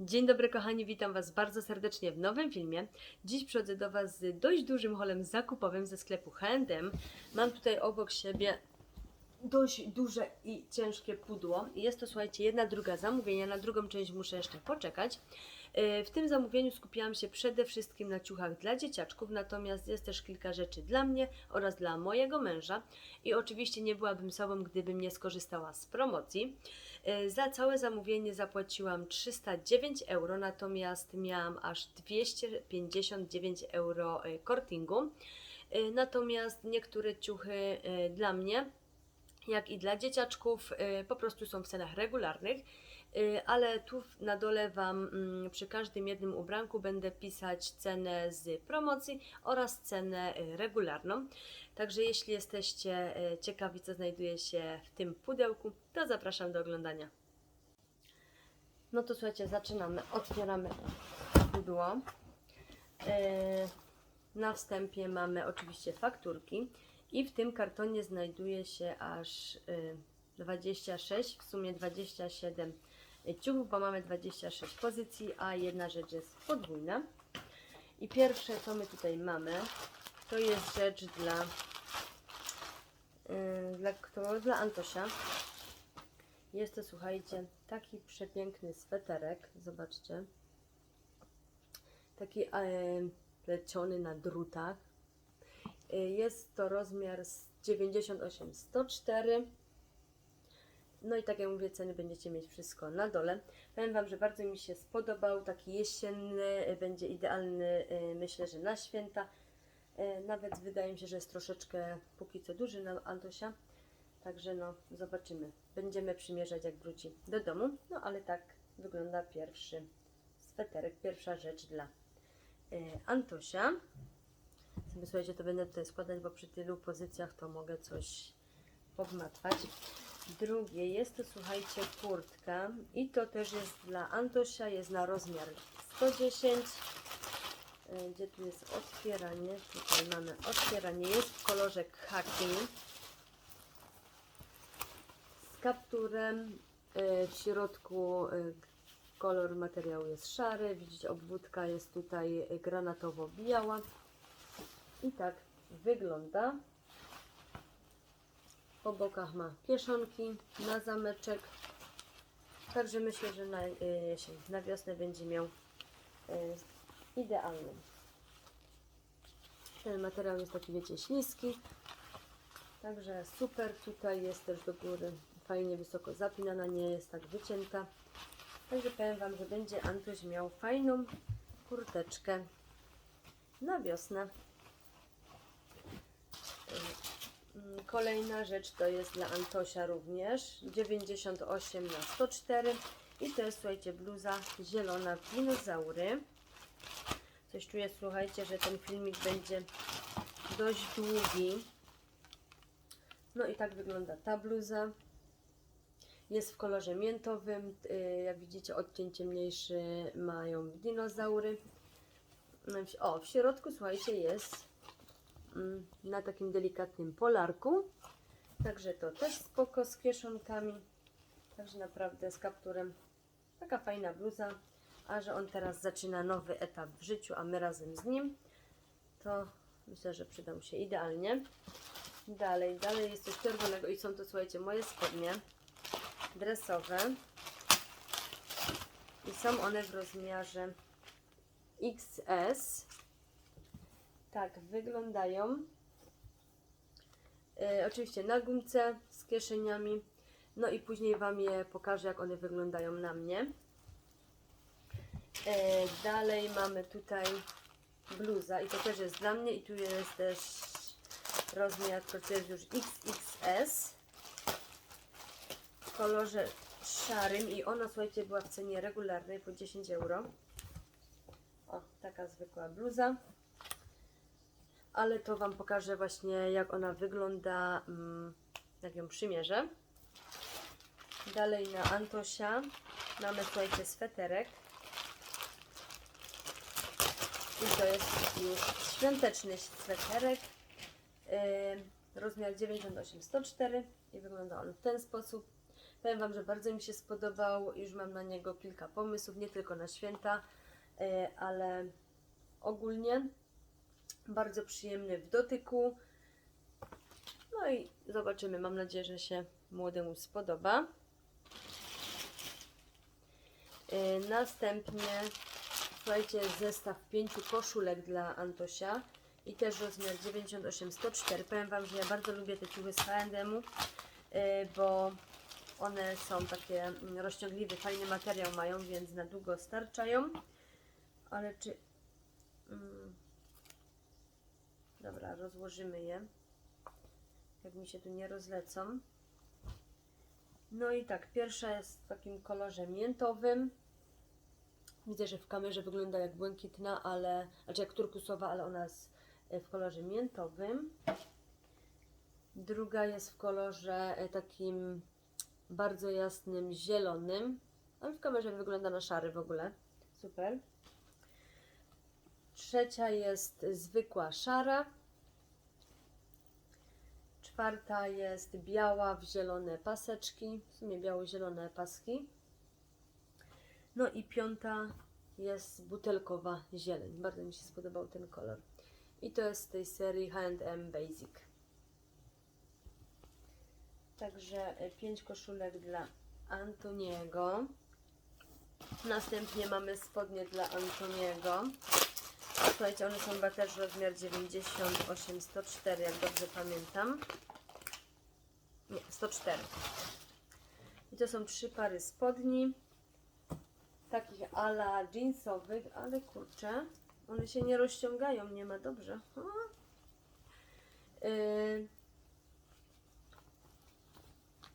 Dzień dobry kochani, witam Was bardzo serdecznie w nowym filmie. Dziś przychodzę do Was z dość dużym holem zakupowym ze sklepu H&M. Mam tutaj obok siebie dość duże i ciężkie pudło. Jest to, słuchajcie, jedna druga zamówienia, na drugą część muszę jeszcze poczekać. Yy, W tym zamówieniu skupiłam się przede wszystkim na ciuchach dla dzieciaczków, natomiast jest też kilka rzeczy dla mnie oraz dla mojego męża. I oczywiście nie byłabym sobą, gdybym nie skorzystała z promocji. E, Za całe zamówienie zapłaciłam 309 euro, natomiast miałam aż 259 euro e, kortingu. E, Natomiast niektóre ciuchy dla mnie, jak i dla dzieciaczków, po prostu są w cenach regularnych. E, Ale tu na dole Wam mm, przy każdym jednym ubranku będę pisać cenę z promocji oraz cenę e, regularną. Także jeśli jesteście e, ciekawi, co znajduje się w tym pudełku, to zapraszam do oglądania. No to słuchajcie, zaczynamy. Otwieramy pudło. Na wstępie mamy oczywiście fakturki i w tym kartonie znajduje się aż e, 26, w sumie 27 ciuchów, bo mamy 26 pozycji, a jedna rzecz jest podwójna. I pierwsze, co my tutaj mamy, to jest rzecz dla Yy, dla, kto, dla Antosia. Jest to, słuchajcie, taki przepiękny sweterek. Zobaczcie. Taki e, pleciony na drutach. E, jest to rozmiar z 98-104. No i tak jak mówię, ceny będziecie mieć wszystko na dole. Powiem Wam, że bardzo mi się spodobał. Taki jesienny, e, będzie idealny, e, myślę, że na święta. E, Nawet wydaje mi się, że jest troszeczkę póki co duży na Antosia. Także no, zobaczymy. Będziemy przymierzać jak wróci do domu. No ale tak wygląda pierwszy sweterek, pierwsza rzecz dla Antosia. Sobie słuchajcie, to będę tutaj składać, bo przy tylu pozycjach to mogę coś pogmatwać. Drugie jest to, słuchajcie, kurtka. I to też jest dla Antosia, jest na rozmiar 110 E, gdzie tu jest otwieranie, tutaj mamy otwieranie, jest w kolorze khaki. Z kapturem, e, w środku e, kolor materiału jest szary, widzicie obwódka jest tutaj granatowo-biała. I tak wygląda. Po bokach ma kieszonki na zameczek, także myślę, że na e, jesień, na wiosnę będzie miał e, idealny. Ten materiał jest taki, wiecie, śliski. Także super. Tutaj jest też do góry fajnie wysoko zapinana, nie jest tak wycięta. Także powiem Wam, że będzie Antoś miał fajną kurteczkę na wiosnę. Mm, Kolejna rzecz to jest dla Antosia również 98 na 104 i to jest słuchajcie bluza zielona w dinozaury. Coś czuję, słuchajcie, że ten filmik będzie dość długi. No i tak wygląda ta bluza. Jest w kolorze miętowym. y, Jak widzicie, odcień ciemniejszy mają dinozaury. No O, w środku, słuchajcie, jest na takim delikatnym polarku. Także to też spoko z kieszonkami. Także naprawdę z kapturem. Taka fajna bluza a że on teraz zaczyna nowy etap w życiu, a my razem z nim, to myślę, że przydał się idealnie. Dalej, dalej jest coś czerwonego i są to, słuchajcie, moje spodnie dresowe. I są one w rozmiarze XS. Tak wyglądają. E, oczywiście na gumce z kieszeniami. No i później Wam je pokażę, jak one wyglądają na mnie. E, dalej mamy tutaj bluza i to też jest dla mnie i tu jest też rozmiar, to jest już XXS w kolorze szarym i ona słuchajcie była w cenie regularnej po 10 euro. O, taka zwykła bluza. Ale to Wam pokażę właśnie jak ona wygląda, mm, jak ją przymierzę. Dalej na Antosia mamy słuchajcie sweterek. I to jest już świąteczny sweterek. Yy, rozmiar 98-104 i wygląda on w ten sposób. Powiem Wam, że bardzo mi się spodobał. Już mam na niego kilka pomysłów, nie tylko na święta, e, ale ogólnie bardzo przyjemny w dotyku. No i zobaczymy. Mam nadzieję, że się młodemu spodoba. E, Następnie, słuchajcie, zestaw pięciu koszulek dla Antosia i też rozmiar 98-104. Powiem Wam, że ja bardzo lubię te ciuchy z H&M-u, e, bo one są takie mm, rozciągliwe, fajny materiał mają, więc na długo starczają. Ale czy... Dobra, rozłożymy je. Jak mi się tu nie rozlecą. No i tak, pierwsza jest w takim kolorze miętowym. Widzę, że w kamerze wygląda jak błękitna, ale, znaczy jak turkusowa, ale ona jest e, w kolorze miętowym. Druga jest w kolorze e, takim bardzo jasnym zielonym, ale w kamerze wygląda na szary w ogóle. Super. Trzecia jest zwykła szara. Czwarta jest biała w zielone paseczki, w sumie biało-zielone paski. No i piąta jest butelkowa zieleń. Bardzo mi się spodobał ten kolor. I to jest z tej serii H&M Basic. Także 5 koszulek dla Antoniego. Następnie mamy spodnie dla Antoniego. Słuchajcie, one są chyba też rozmiar 98-104, jak dobrze pamiętam. Nie, 104. I to są trzy pary spodni. Takich ala jeansowych, ale kurczę, one się nie rozciągają, nie ma dobrze. Yy,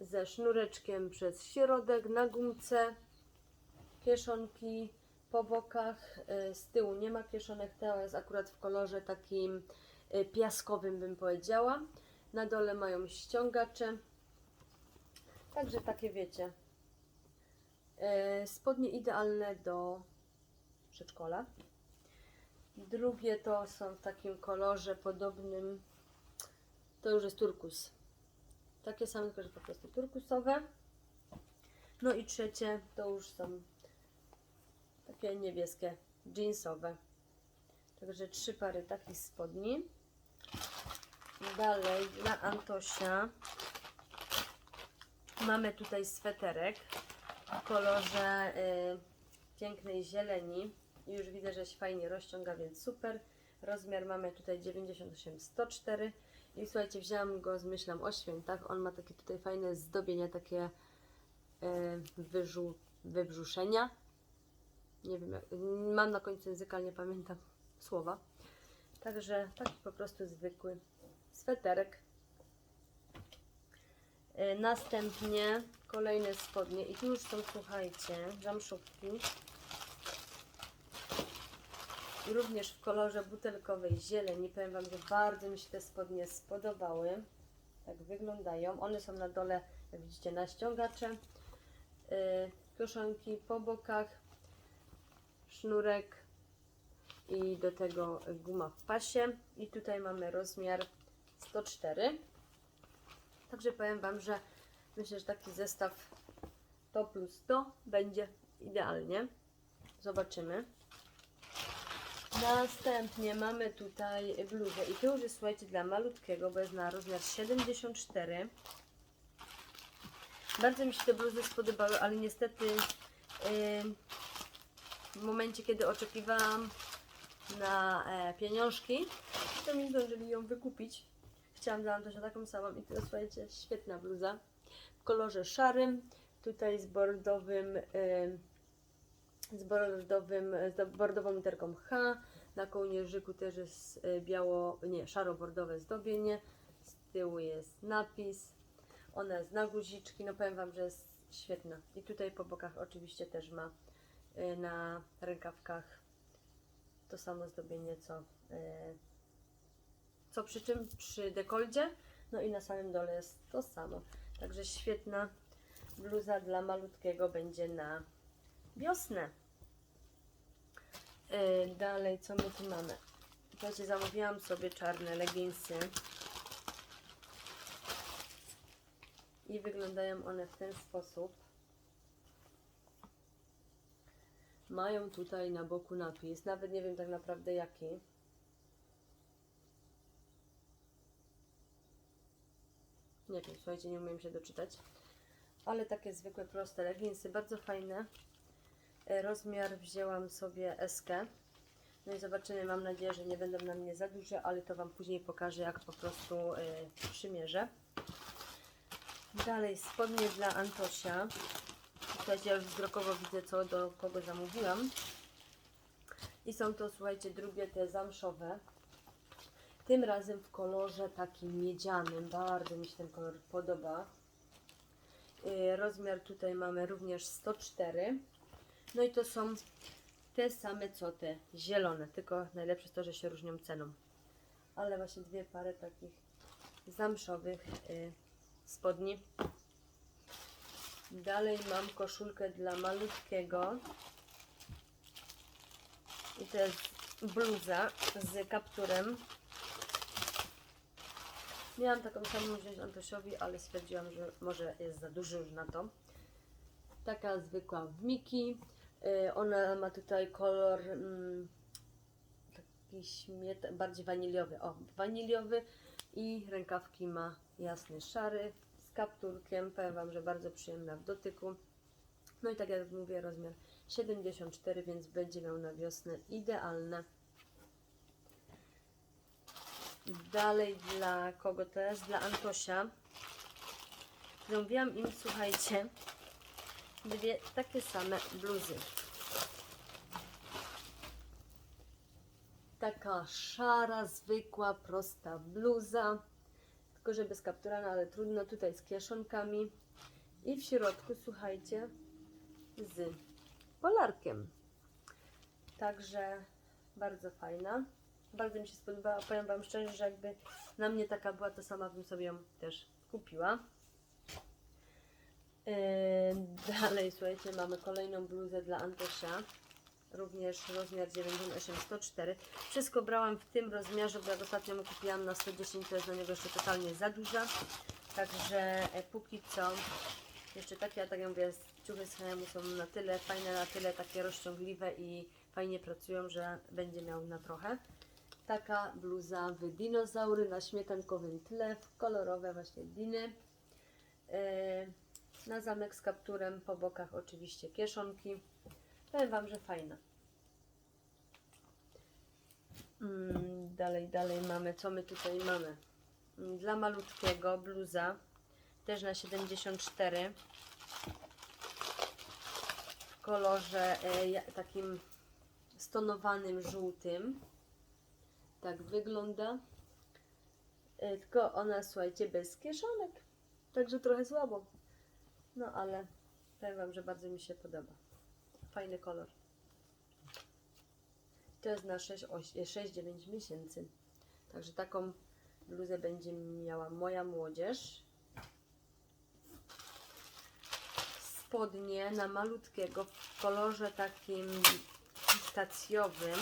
ze sznureczkiem przez środek na gumce, kieszonki po bokach, y, z tyłu nie ma kieszonek, to jest akurat w kolorze takim y, piaskowym bym powiedziała. Na dole mają ściągacze, także takie wiecie, y, spodnie idealne do przedszkola. Drugie to są w takim kolorze podobnym, to już jest turkus. Takie same, tylko że po prostu turkusowe. No i trzecie to już są takie niebieskie, jeansowe. Także trzy pary takich spodni. Dalej dla Antosia mamy tutaj sweterek w kolorze y, pięknej zieleni. Już widzę, że się fajnie rozciąga, więc super. Rozmiar mamy tutaj 98-104. I słuchajcie, wzięłam go z myślą o świętach. On ma takie tutaj fajne zdobienia, takie y, wybrzuszenia. Nie wiem, jak, mam na końcu języka, ale nie pamiętam słowa. Także taki po prostu zwykły sweterek. Y, Następnie kolejne spodnie i tu już są, słuchajcie, zamszówki. Również w kolorze butelkowej zieleni. Powiem Wam, że bardzo mi się te spodnie spodobały. Tak wyglądają. One są na dole, jak widzicie, na ściągacze. Yy, koszonki po bokach, sznurek i do tego guma w pasie. I tutaj mamy rozmiar 104. Także powiem Wam, że myślę, że taki zestaw to plus to będzie idealnie. Zobaczymy. Następnie mamy tutaj bluzę i to już jest, słuchajcie, dla malutkiego, bo jest na rozmiar 74. Bardzo mi się te bluzy spodobały, ale niestety yy, w momencie, kiedy oczekiwałam na e, pieniążki, to mi zdążyli ją wykupić. Chciałam dla Antosia taką samą i jest, słuchajcie, świetna bluza w kolorze szarym, tutaj z bordowym z bordowym, z bordową literką H. Na kołnierzyku też jest e, biało, nie, szaro-bordowe zdobienie. Z tyłu jest napis. Ona jest na guziczki. No powiem Wam, że jest świetna. I tutaj po bokach oczywiście też ma na rękawkach to samo zdobienie, co, e, co przy czym przy dekoldzie. No i na samym dole jest to samo. Także świetna bluza dla malutkiego będzie na wiosnę. Yy, dalej, co my tu mamy? Słuchajcie, zamówiłam sobie czarne leginsy. I wyglądają one w ten sposób. Mają tutaj na boku napis, nawet nie wiem tak naprawdę jaki. Nie wiem, słuchajcie, nie umiem się doczytać. Ale takie zwykłe, proste leginsy, bardzo fajne. E, Rozmiar wzięłam sobie SK. No i zobaczymy, mam nadzieję, że nie będą na mnie za duże, ale to Wam później pokażę, jak po prostu y, przymierzę. Dalej spodnie dla Antosia. Słuchajcie, ja już wzrokowo widzę, co do kogo zamówiłam. I są to, słuchajcie, drugie te zamszowe. Tym razem w kolorze takim miedzianym. Bardzo mi się ten kolor podoba. Y, Rozmiar tutaj mamy również 104. No i to są te same co te zielone, tylko najlepsze to, że się różnią ceną. Ale właśnie dwie pary takich zamszowych y, spodni. Dalej mam koszulkę dla malutkiego. I to jest bluza z kapturem. Miałam taką samą wziąć Antosiowi, ale stwierdziłam, że może jest za duży już na to. Taka zwykła w Miki. Y, Ona ma tutaj kolor mm, taki śmiet, bardziej waniliowy. O, waniliowy i rękawki ma jasny szary kapturkiem. Powiem Wam, że bardzo przyjemna w dotyku. No i tak jak mówię, rozmiar 74, więc będzie miał na wiosnę idealne. Dalej dla kogo jest? Dla Antosia. Zamówiłam im, słuchajcie, dwie takie same bluzy. Taka szara, zwykła, prosta bluza. Że bez kaptura, no ale trudno. Tutaj z kieszonkami. I w środku, słuchajcie, z polarkiem. Także bardzo fajna. Bardzo mi się spodobała. Powiem Wam szczerze, że jakby na mnie taka była, to sama bym sobie ją też kupiła. Yy, Dalej, słuchajcie, mamy kolejną bluzę dla Antosia. Również rozmiar 98 104. Wszystko brałam w tym rozmiarze, bo jak ostatnio mu kupiłam na 110, to jest na niego jeszcze totalnie za duża. Także e, póki co, jeszcze takie, tak jak mówię, ciuchy z H&M są na tyle fajne, na tyle takie rozciągliwe i fajnie pracują, że będzie miał na trochę. Taka bluza w dinozaury na śmietankowym tle, w kolorowe właśnie diny. E, na zamek z kapturem, po bokach oczywiście kieszonki. Powiem Wam, że fajna. Mm, dalej, dalej mamy, co my tutaj mamy? Mm, Dla malutkiego bluza, też na 74 w kolorze e, takim stonowanym żółtym. Tak wygląda. E, Tylko ona, słuchajcie, bez kieszonek. Także trochę słabo. No ale powiem Wam, że bardzo mi się podoba. Fajny kolor. To jest na 6-9 miesięcy. Także taką bluzę będzie miała moja młodzież. Spodnie na malutkiego w kolorze takim pistacjowym.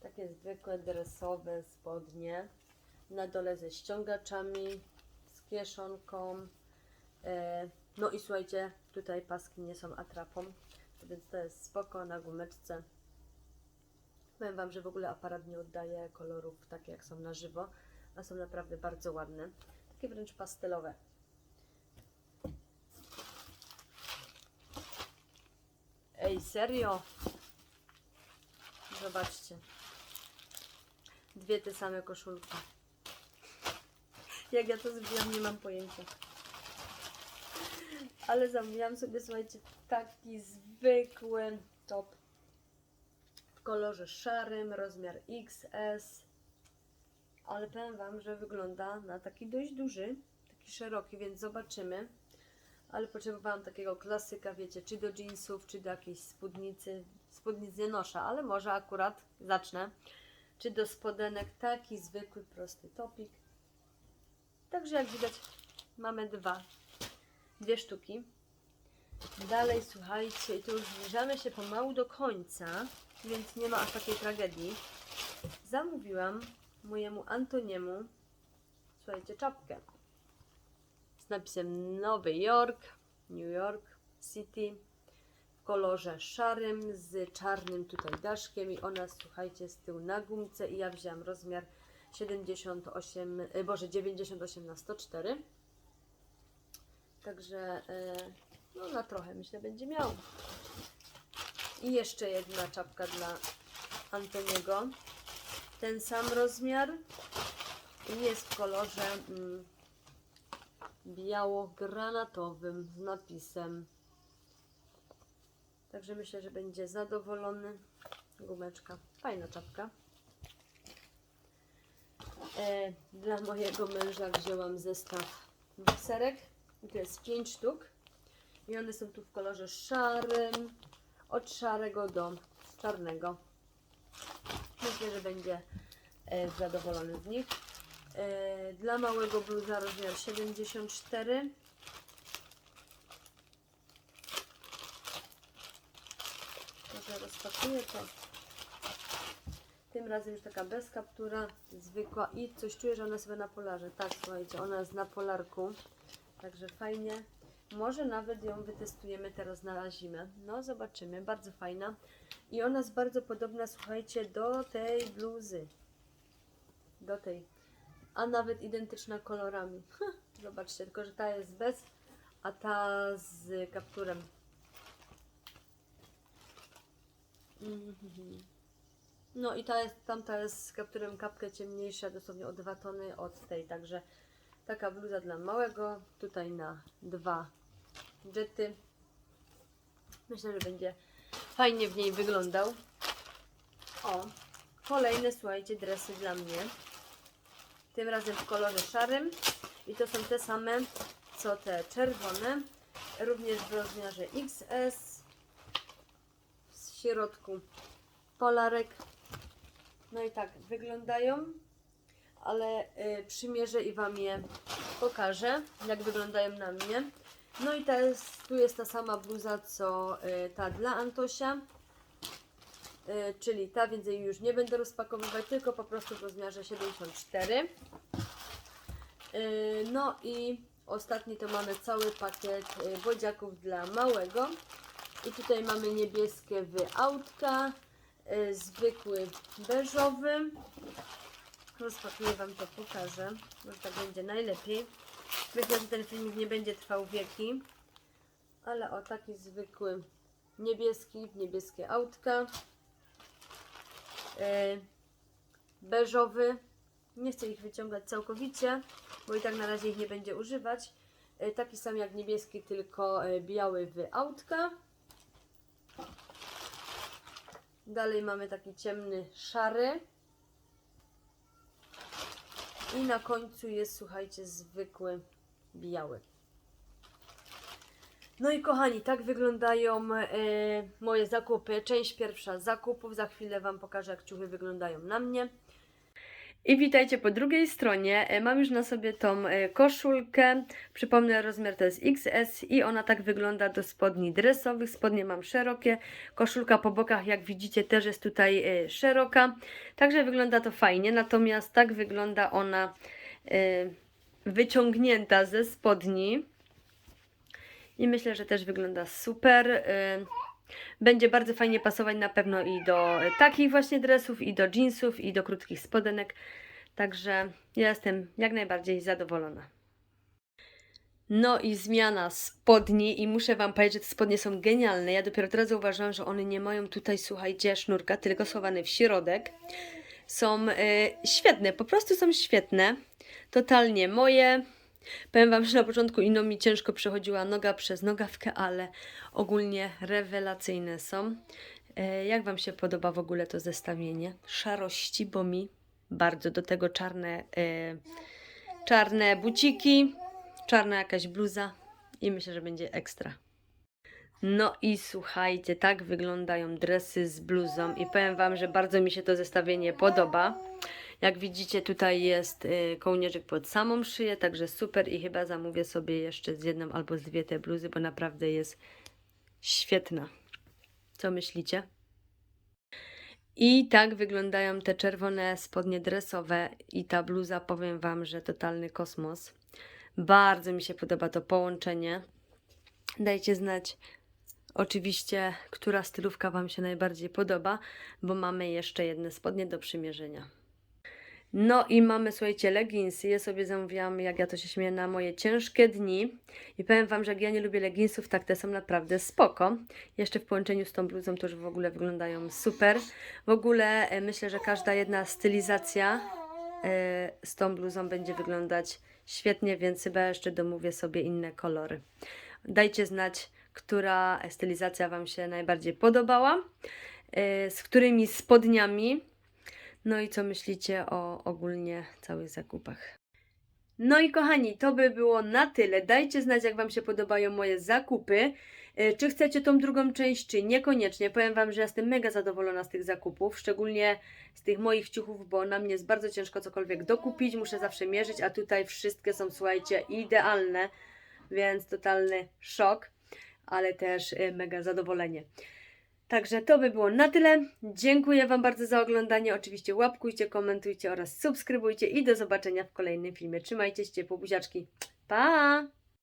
Takie zwykłe dresowe spodnie. Na dole ze ściągaczami, z kieszonką. E, no i słuchajcie, tutaj paski nie są atrapą, więc to jest spoko na gumeczce. Powiem Wam, że w ogóle aparat nie oddaje kolorów takie jak są na żywo, a są naprawdę bardzo ładne. Takie wręcz pastelowe. Ej, serio? Zobaczcie. Dwie te same koszulki. Jak ja to zrobiłam, nie mam pojęcia. Ale zamówiłam sobie, słuchajcie, taki zwykły top w kolorze szarym, rozmiar XS. Ale powiem Wam, że wygląda na taki dość duży, taki szeroki, więc zobaczymy. Ale potrzebowałam takiego klasyka, wiecie, czy do jeansów, czy do jakiejś spódnicy. Spódnic nie noszę, ale może akurat zacznę. Czy do spodenek taki zwykły, prosty topik. Także jak widać, mamy dwa dwie sztuki. Dalej, słuchajcie, i tu już zbliżamy się pomału do końca, więc nie ma aż takiej tragedii. Zamówiłam mojemu Antoniemu, słuchajcie, czapkę. z napisem Nowy Jork, New York City w kolorze szarym z czarnym tutaj daszkiem i ona słuchajcie z tyłu na gumce i ja wzięłam rozmiar 78, e, boże 98 na 104 także e, no na trochę myślę będzie miał i jeszcze jedna czapka dla Antoniego ten sam rozmiar i jest w kolorze mm, biało-granatowym z napisem. Także myślę, że będzie zadowolony. Gumeczka, fajna czapka. E, dla mojego męża wzięłam zestaw bokserek. I to jest 5 sztuk. I one są tu w kolorze szarym, od szarego do czarnego. Myślę, że będzie e, zadowolony z nich. E, Dla małego bluza rozmiar 74. Może rozpakuję to. Tym razem już taka bez kaptura, zwykła i coś czuję, że ona sobie na polarze. Tak, słuchajcie, ona jest na polarku, także fajnie. Może nawet ją wytestujemy teraz na zimę. No, zobaczymy, bardzo fajna. I ona jest bardzo podobna, słuchajcie, do tej bluzy. Do tej a nawet identyczna kolorami. Zobaczcie, tylko że ta jest bez, a ta z kapturem. No i ta jest, tamta jest z kapturem kapkę ciemniejsza, dosłownie o 2 tony od tej, także taka bluza dla małego, tutaj na dwa jety. Myślę, że będzie fajnie w niej wyglądał. O, kolejne, słuchajcie, dresy dla mnie. Tym razem w kolorze szarym. I to są te same co te czerwone. Również w rozmiarze XS w środku polarek. No i tak wyglądają ale y, przymierzę i Wam je pokażę jak wyglądają na mnie no i ta jest, tu jest ta sama bluza co y, ta dla Antosia Y, czyli ta, więc jej już nie będę rozpakowywać, tylko po prostu w rozmiarze 74. Y, No i ostatni to mamy cały pakiet y, bodziaków dla małego. I tutaj mamy niebieskie wyautka, y, zwykły beżowy. Rozpakuję Wam to, pokażę. Może tak będzie najlepiej. Myślę, że ten filmik nie będzie trwał wieki. Ale o taki zwykły niebieski, niebieskie autka e, beżowy. Nie chcę ich wyciągać całkowicie, bo i tak na razie ich nie będzie używać. E, taki sam jak niebieski, tylko e, biały w autka. Dalej mamy taki ciemny szary. I na końcu jest, słuchajcie, zwykły biały. No i kochani, tak wyglądają e, moje zakupy. Część pierwsza zakupów. Za chwilę Wam pokażę, jak ciuchy wyglądają na mnie. I witajcie po drugiej stronie. E, Mam już na sobie tą e, koszulkę. Przypomnę, rozmiar to jest XS i ona tak wygląda do spodni dresowych. Spodnie mam szerokie. Koszulka po bokach, jak widzicie, też jest tutaj e, szeroka. Także wygląda to fajnie. Natomiast tak wygląda ona wyciągnięta ze spodni. I myślę, że też wygląda super. Będzie bardzo fajnie pasować na pewno i do takich właśnie dresów, i do jeansów, i do krótkich spodenek. Także ja jestem jak najbardziej zadowolona. No i zmiana spodni i muszę Wam powiedzieć, że te spodnie są genialne. Ja dopiero teraz zauważyłam, że one nie mają tutaj, słuchajcie, sznurka, tylko schowany w środek. Są y, świetne, po prostu są świetne. Totalnie moje. Powiem Wam, że na początku ino mi ciężko przechodziła noga przez nogawkę, ale ogólnie rewelacyjne są. E, Jak Wam się podoba w ogóle to zestawienie? Szarości, bo mi bardzo do tego czarne, e, czarne buciki, czarna jakaś bluza i myślę, że będzie ekstra. No i słuchajcie, tak wyglądają dresy z bluzą i powiem Wam, że bardzo mi się to zestawienie podoba. Jak widzicie, tutaj jest y, kołnierzyk pod samą szyję, także super i chyba zamówię sobie jeszcze z jedną albo z dwie te bluzy, bo naprawdę jest świetna. Co myślicie? I tak wyglądają te czerwone spodnie dresowe i ta bluza, powiem Wam, że totalny kosmos. Bardzo mi się podoba to połączenie. Dajcie znać oczywiście, która stylówka Wam się najbardziej podoba, bo mamy jeszcze jedne spodnie do przymierzenia. No i mamy, słuchajcie, leginsy. Je sobie zamówiłam, jak ja to się śmieję, na moje ciężkie dni. I powiem Wam, że jak ja nie lubię leginsów, tak te są naprawdę spoko. Jeszcze w połączeniu z tą bluzą to już w ogóle wyglądają super. W ogóle e, myślę, że każda jedna stylizacja e, z tą bluzą będzie wyglądać świetnie, więc chyba jeszcze domówię sobie inne kolory. Dajcie znać, która stylizacja Wam się najbardziej podobała, e, z którymi spodniami. No i co myślicie o ogólnie całych zakupach? No i kochani, to by było na tyle. Dajcie znać, jak Wam się podobają moje zakupy. E, Czy chcecie tą drugą część, czy niekoniecznie. Powiem Wam, że jestem mega zadowolona z tych zakupów, szczególnie z tych moich ciuchów, bo na mnie jest bardzo ciężko cokolwiek dokupić. Muszę zawsze mierzyć, a tutaj wszystkie są, słuchajcie, idealne, więc totalny szok, ale też e, mega zadowolenie. Także to by było na tyle. Dziękuję Wam bardzo za oglądanie. Oczywiście łapkujcie, komentujcie oraz subskrybujcie i do zobaczenia w kolejnym filmie. Trzymajcie się ciepło, buziaczki. Pa!